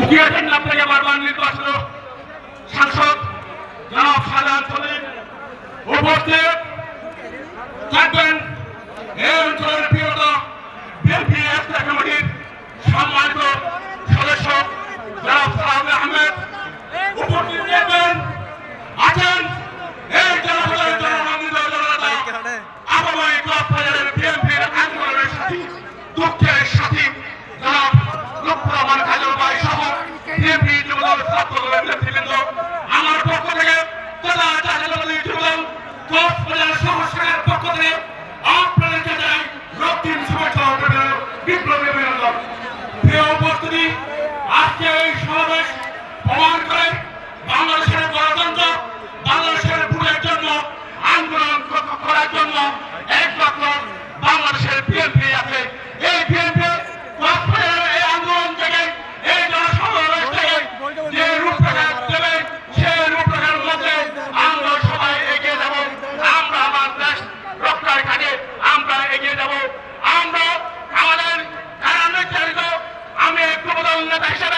ইতিহাসের নামে আমার মান নির্বাচিত সাংসদ জনাব সাজান চলিক উপস্থিত থাকবেন এই অঞ্চলের প্রিয় বাংলাদেশে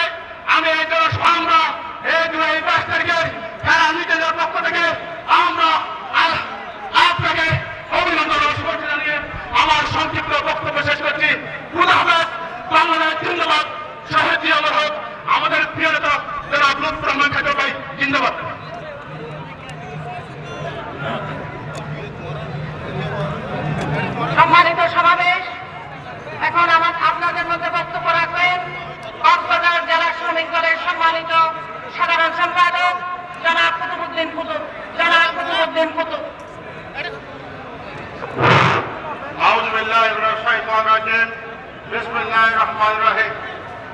দেন কত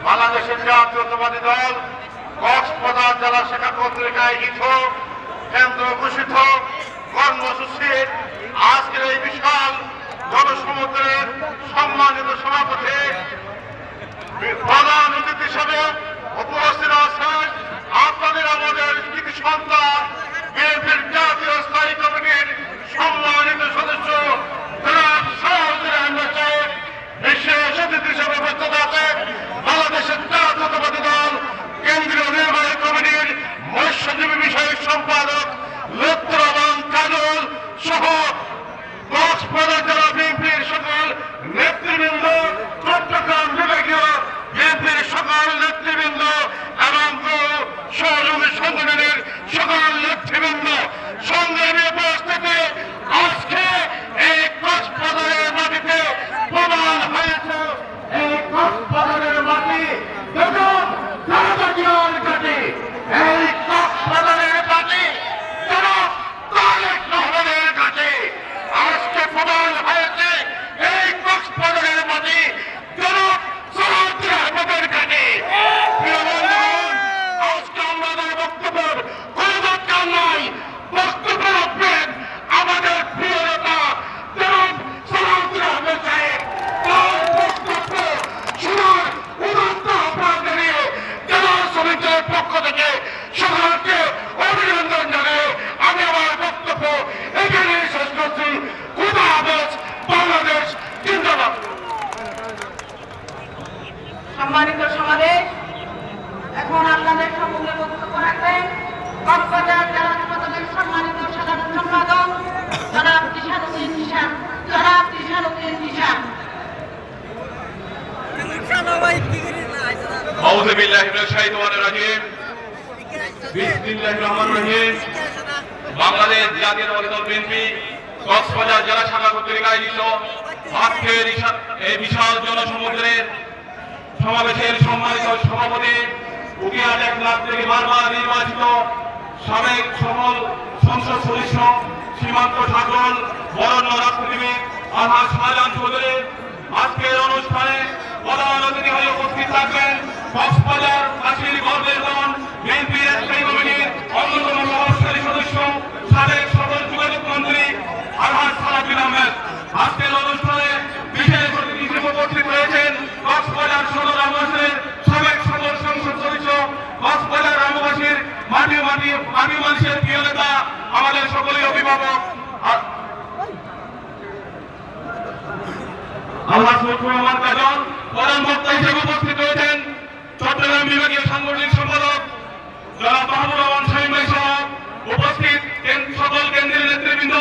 বাংলাদেশের জাতীয়তাবাদী দল, কক্সবাজার জেলা শাখা পত্রিকায় লিখিত, কেন্দ্র ঘোষিত কর্মসূচির আজকের এই বিশাল জনসমুদ্রের সম্মানিত সভাপতি, প্রধান অতিথি হিসেবে সম্মানিত সমাবেশ এখন আপনাদের সম্মুখে বক্তব্য রাখবেন। কক্সবাজার জেলা হাসপাতালের সম্মানিত সাধারণ সম্পাদক, জনাব তিশানুদ্দিন নিশান জনাব তিশানুদ্দিন নিশান বাংলাদেশ জাতীয় দল বিএনপি, কক্সবাজার জেলা শাখা কর্তৃক আয়োজিত এই বিশাল জনসমুদ্রের সমাবেশের সম্মানিত সভাপতি উকিয়ার একনাথ থেকে বারবার নির্বাচিত সাবেক সকল সংসদ সদস্য সীমান্ত ঠাকুর, বরণ্য রাষ্ট্রবিদ আহা শাহজাহান চৌধুরী। আজকের অনুষ্ঠানে প্রধান অতিথি হয়ে উপস্থিত থাকবেন কক্সবাজার কাশীর গর্বের অভিভাবক আল্লাহ শফিউর রহমান কাজল প্রধান বক্তা উপস্থিত হয়েছেন চট্টগ্রাম বিভাগীয় কেন্দ্রীয় নেতৃবৃন্দ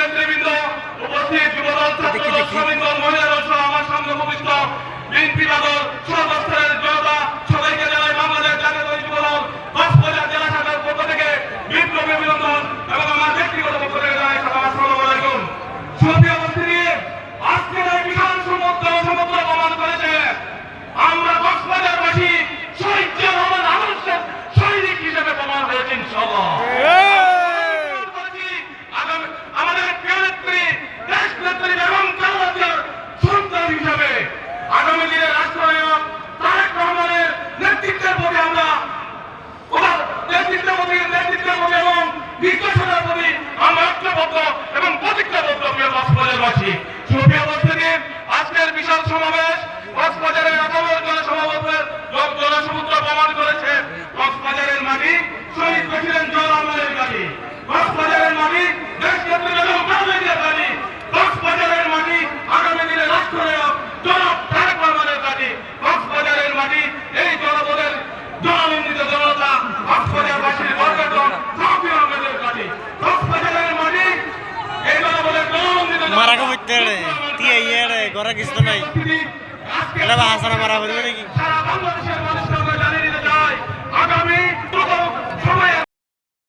নেতৃবৃন্দ উপস্থিত যুবদল ছাত্রদল শ্রমিক দল মহিলা আছে তেড়ে তিয়ে ইয়েড়ে ঘরে কিছু তো নাই। এটা বা হাসানা মারা করবে নাকি? আগামী